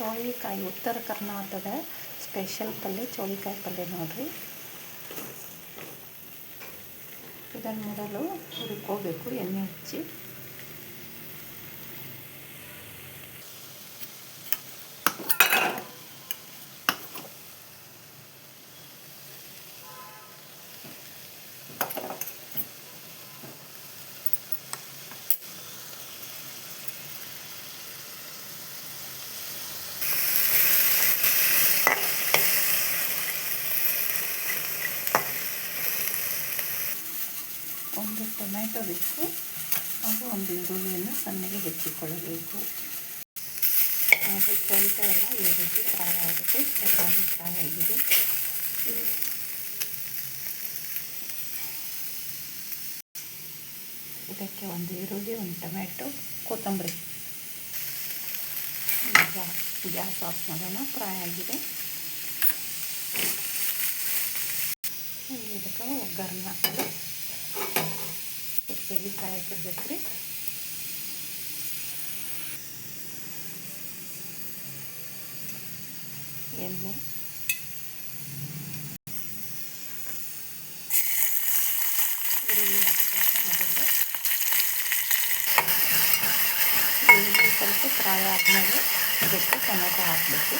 ಚೋಳಿಕಾಯಿ ಉತ್ತರ ಕರ್ನಾಟಕದ ಸ್ಪೆಷಲ್ ಪಲ್ಯ ಚೋಳಿಕಾಯಿ ಪಲ್ಯ ನೋಡಿರಿ. ಇದನ್ನು ಮೊದಲು ಹುರ್ಕೋಬೇಕು ಎಣ್ಣೆ ಹಚ್ಚಿ. ಒಂದು ಟೊಮೆಟೊ ಬೇಕು ಹಾಗೂ ಒಂದು ಈರುಳ್ಳಿಯನ್ನು ಸಣ್ಣಗೆ ಹೆಚ್ಚಿಕೊಳ್ಳಬೇಕು. ಹಾಗೂ ಸ್ವಲ್ಪ ಎಲ್ಲ ಈ ಫ್ರೈ ಆಗುತ್ತೆ. ಚೆನ್ನಾಗಿ ಫ್ರೈ ಆಗಿದೆ. ಇದಕ್ಕೆ ಒಂದು ಈರುಳ್ಳಿ, ಒಂದು ಟೊಮೆಟೊ, ಕೊತ್ತಂಬರಿ. ಗ್ಯಾಸ್ ಆಫ್ ಮಾಡೋಣ. ಫ್ರೈ ಆಗಿದೆ. ಇದಕ್ಕೆ ಒಗ್ಗರಣೆ ಹಾಕಲು ಕೆಜಿ ಕಾಯಿ ಹಾಕಿರ್ಬೇಕು ರೀ ಎಣ್ಣೆ. ಈರುಳ್ಳಿ ಹಾಕ್ಬೇಕು ಮೊದಲು. ಈರುಳ್ಳಿ ಸ್ವಲ್ಪ ಫ್ರೈ ಆದಮೇಲೆ ಇದಕ್ಕೆ ಟೊಮೆಟೊ ಹಾಕಬೇಕು.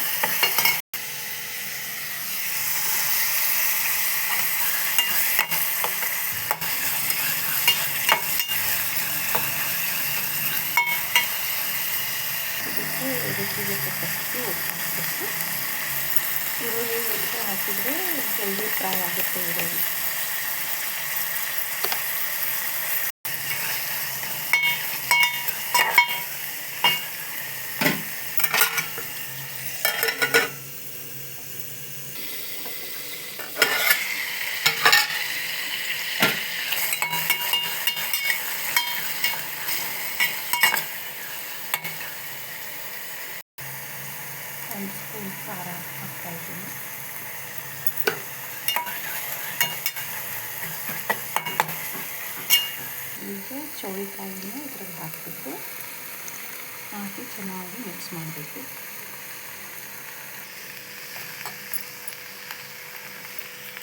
ರುಚಿಗೆ ತಕ್ಕಷ್ಟು ಉಪ್ಪು ಹಾಕಬೇಕು. ಈರುಳ್ಳಿ ಹಾಕಿದರೆ ಜಲ್ದಿ ಫ್ರೈ ಆಗುತ್ತೆ ಈರುಳ್ಳಿ. ಒಂದು ಹಾಕ್ತಾ ಹಾಕ್ತಾಯಿದ್ದೀನಿ ಈಗ ಚೌಳಿಕಾಯಿನ ಇದ್ರಲ್ಲಿ ಹಾಕಬೇಕು ಹಾಕಿ ಚೆನ್ನಾಗಿ ಮಿಕ್ಸ್ ಮಾಡಬೇಕು.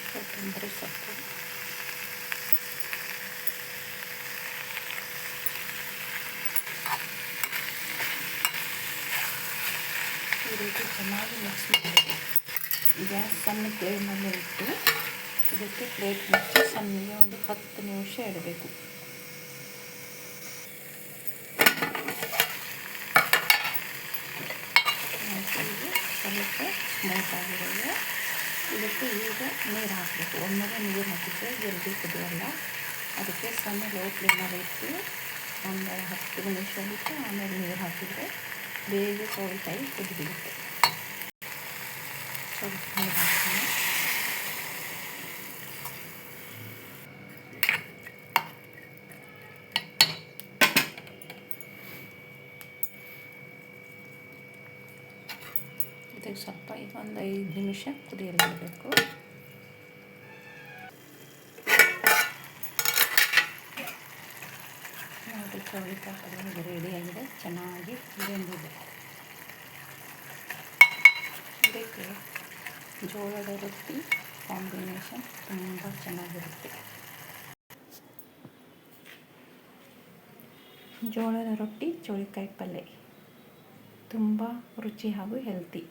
ಕೊತ್ತಂಬರಿ ಸೊಪ್ಪು. ರೀತಿ ಚೆನ್ನಾಗಿ ಮಿಕ್ಸ್ ಮಾಡಬೇಕು. ಗ್ಯಾಸ್ ಸಣ್ಣ ಫ್ಲೇಮಲ್ಲಿ ಇಟ್ಟು ಇದಕ್ಕೆ ಪ್ಲೇಟ್ ಮುಚ್ಚಿ ಸಣ್ಣಗೆ ಒಂದು ಹತ್ತು ನಿಮಿಷ ಇಡಬೇಕು. ಸ್ವಲ್ಪ ಸ್ಮೂತ್ ಆಗಿರೋದು. ಇದಕ್ಕೆ ಈಗ ನೀರು ಹಾಕಬೇಕು. ಒಮ್ಮೆಗೆ ನೀರು ಹಾಕಿದ್ರೆ ಜಲ್ದಿ ಕುದಿಯಲ್ಲ. ಅದಕ್ಕೆ ಸಣ್ಣ ಲೋ ಫ್ಲೇಮಲ್ಲಿ ಇಟ್ಟು ಒಂದು ಹತ್ತು ನಿಮಿಷ ಬಿಟ್ಟು ಆಮೇಲೆ ನೀರು ಹಾಕಿದರೆ ಬೇಗ ಸೌತೆಕಾಯಿ ಕುದಿಬಿಡುತ್ತೆ ಸ್ವಲ್ಪ ನೀರು ಹಾಕ್ತೀನಿ. ಇದಕ್ಕೆ ಸ್ವಲ್ಪ ಒಂದು ಐದು ನಿಮಿಷ ಕುದಿಯಲು ಬಿಡಬೇಕು ಚೌಳಿಕಾಯಿ ಪಲ್ಯ ರೆಡಿಯಾಗಿದೆ ಚೆನ್ನಾಗಿ ಬೆಂದಿದೆ ಇದಕ್ಕೆ ಜೋಳದ ರೊಟ್ಟಿ ಕಾಂಬಿನೇಷನ್ ತುಂಬ ಚೆನ್ನಾಗಿರುತ್ತೆ. ಜೋಳದ ರೊಟ್ಟಿ ಚೌಳಿಕಾಯಿ ಪಲ್ಯ ತುಂಬ ರುಚಿ ಹಾಗೂ ಹೆಲ್ತಿ